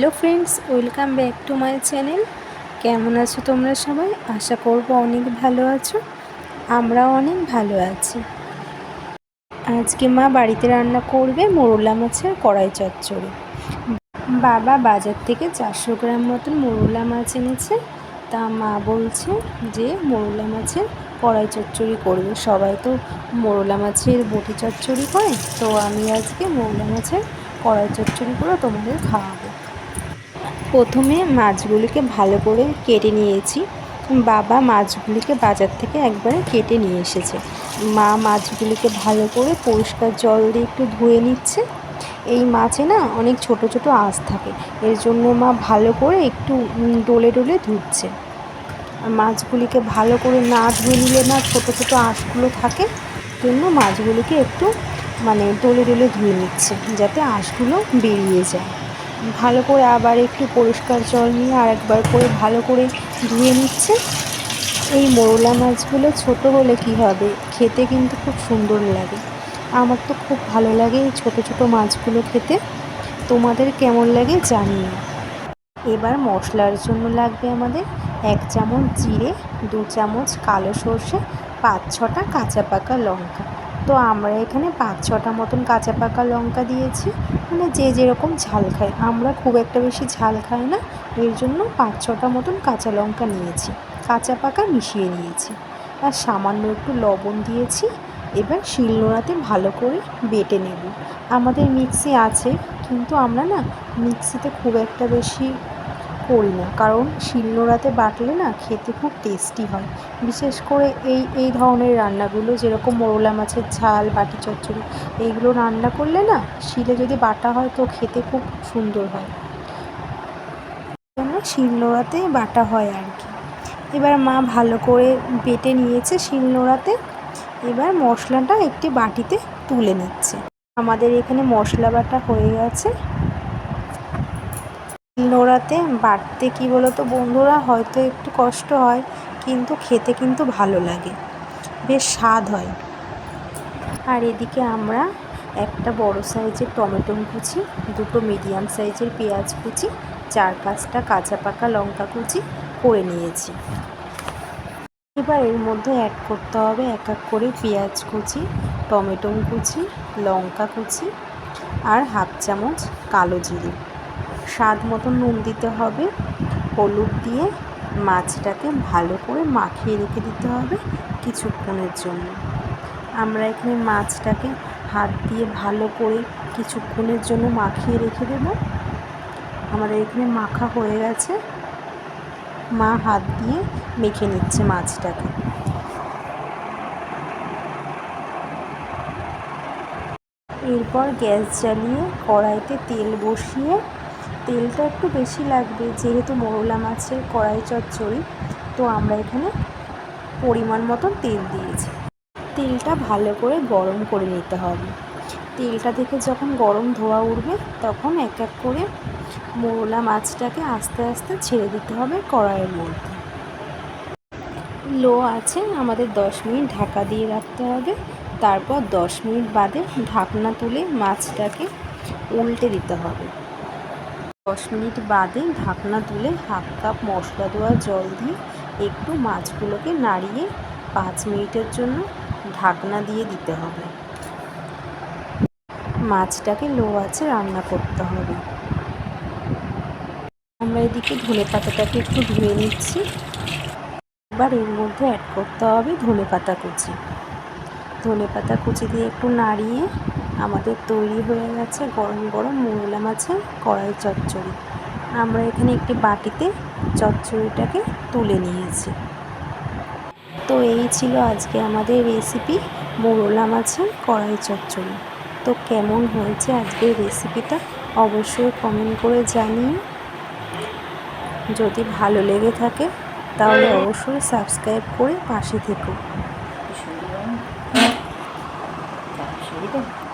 Hello friends, welcome back to my channel. কেমন আছো তোমরা সবাই? আশা করব অনেক ভালো আছো, আমরাও অনেক ভালো আছি। আজকে মা বাড়িতে রান্না করবে মোরলা মাছের কড়াই চচ্চড়ি। বাবা বাজার থেকে চারশো গ্রাম মতন মোরলা মাছ এনেছে। তা মা বলছে যে, মোরলা মাছের কড়াই চচ্চড়ি করবে। সবাই তো মোরলা মাছের বটি চচ্চড়ি করে। তো আমি আজকে মোরলা মাছের কড়াই চচ্চড়ি করে তোমাদের খাওয়াবো। প্রথমে মাছগুলিকে ভালো করে কেটে নিয়েছি। বাবা মাছগুলিকে বাজার থেকে একবারে কেটে নিয়ে এসেছে। মা মাছগুলিকে ভালো করে পরিষ্কার জল দিয়ে একটু ধুয়ে নিচ্ছে। এই মাছে না অনেক ছোট ছোট আঁশ থাকে। এর জন্য মা ভালো করে একটু ডলে ডলে ধুচ্ছে। মাছগুলিকে ভালো করে না ধুয়ে নিলে না ছোট ছোট আঁশগুলো থাকে। জন্য মাছগুলিকে একটু মানে ডলে ডলে ধুয়ে নিচ্ছে যাতে আঁশগুলো বেরিয়ে যায়। ভালো করে আবার একটু পরিষ্কার জল নিয়ে আর একবার করে ভালো করে ধুয়ে নিচ্ছে। এই মোরলা মাছগুলো ছোট হলে কি হবে? খেতে কিন্তু খুব সুন্দর লাগে। আমার তো খুব ভালো লাগে এই ছোটো ছোটো মাছগুলো খেতে। তোমাদের কেমন লাগে জানিও। এবার মশলার জন্য লাগবে আমাদের এক চামচ জিরে, দু চামচ কালো সর্ষে, পাঁচ ছটা কাঁচা পাকা লঙ্কা। তো আমরা এখানে পাঁচ ছটা মতন কাঁচা পাকা লঙ্কা দিয়েছি। মানে যে যেরকম ঝাল খায়। আমরা খুব একটা বেশি ঝাল খাই না। এর জন্য পাঁচ ছটা মতন কাঁচা লঙ্কা নিয়েছি। কাঁচা পাকা মিশিয়ে নিয়েছি। আর সামান্য একটু লবণ দিয়েছি। এবার শিলনোড়াতে ভালো করে বেটে নেব। আমাদের মিক্সি আছে। কিন্তু আমরা না মিক্সিতে খুব একটা বেশি করি না। কারণ শিলনোড়াতে বাটলে না খেতে খুব টেস্টি হয়। বিশেষ করে এই এই ধরনের রান্নাগুলো, যেরকম মোরলা মাছের ঝাল, বাটি চচ্চড়ি, এইগুলো রান্না করলে না শিলে যদি বাটা হয় তো খেতে খুব সুন্দর হয়। শিলনোড়াতে বাটা হয় আর কি। এবার মা ভালো করে বেটে নিয়েছে শিলনোড়াতে। এবার মশলাটা একটি বাটিতে তুলে নিচ্ছে। আমাদের এখানে মশলা বাটা হয়ে গেছে। নোড়াতে বাটতে কী বলো তো বন্ধুরা? হয়তো একটু কষ্ট হয়, কিন্তু খেতে কিন্তু ভালো লাগে। বেশ স্বাদ হয়। আর এদিকে আমরা একটা বড় সাইজের টমেটো কুচি, দুটো মিডিয়াম সাইজের পেঁয়াজ কুচি, চার পাঁচটা কাঁচা পাকা লঙ্কা কুচি করে নিয়েছি। এবার এর মধ্যে অ্যাড করতে হবে এক এক করে পেঁয়াজ কুচি, টমেটো কুচি, লঙ্কা কুচি আর হাফ চামচ কালো জিরে। স্বাদ মতো নুন দিতে হবে। হলুদ দিয়ে মাছটাকে ভালো করে মাখিয়ে রেখে দিতে হবে কিছুক্ষণের জন্য। আমরা এখানে মাছটাকে হাত দিয়ে ভালো করে কিছুক্ষণের জন্য মাখিয়ে রেখে দেব। আমাদের এখানে মাখা হয়ে গেছে। মা হাত দিয়ে মেখে নিচ্ছে মাছটাকে। এরপর গ্যাস জ্বালিয়ে কড়াইতে তেল বসিয়ে তেলটা একটু বেশি লাগবে, যেহেতু মোরলা মাছের কড়াই চচ্চড়ি, তো আমরা এখানে পরিমাণ মতন তেল দিয়েছি। তেলটা ভালো করে গরম করে নিতে হবে। তেলটা থেকে যখন গরম ধোয়া উঠবে, তখন এক এক করে মোরলা মাছটাকে আস্তে আস্তে ছেড়ে দিতে হবে কড়াইয়ের মধ্যে। লো আছে, আমাদের দশ মিনিট ঢাকা দিয়ে রাখতে হবে। তারপর দশ মিনিট বাদে ঢাকনা তুলে মাছটাকে উল্টে দিতে হবে। দশ মিনিট বাদে ঢাকনা তুলে হাফ কাপ মশলা দেওয়া জল দিয়ে একটু মাছগুলোকে নাড়িয়ে পাঁচ মিনিটের জন্য ঢাকনা দিয়ে দিতে হবে। মাছটাকে লো আছে রান্না করতে হবে। আমরা এদিকে ধনে পাতাটাকে একটু ধুয়ে নিচ্ছি। এবার এর মধ্যে অ্যাড করতে হবে ধনে পাতা কুচি। ধনে পাতা কুচি দিয়ে একটু নাড়িয়ে আমাদের তৈরি হয়ে গেছে গরম গরম মোরলা মাছের কড়াই চচ্চড়ি। আমরা এখানে একটি বাটিতে চচ্চড়িটাকে তুলে নিয়েছি। তো এই ছিল আজকে আমাদের রেসিপি মোরলা মাছের কড়াই চচ্চড়ি। তো কেমন হয়েছে আজকের রেসিপিটা অবশ্যই কমেন্ট করে জানিয়ে যদি ভালো লেগে থাকে তাহলে অবশ্যই সাবস্ক্রাইব করে পাশে থেকো। 对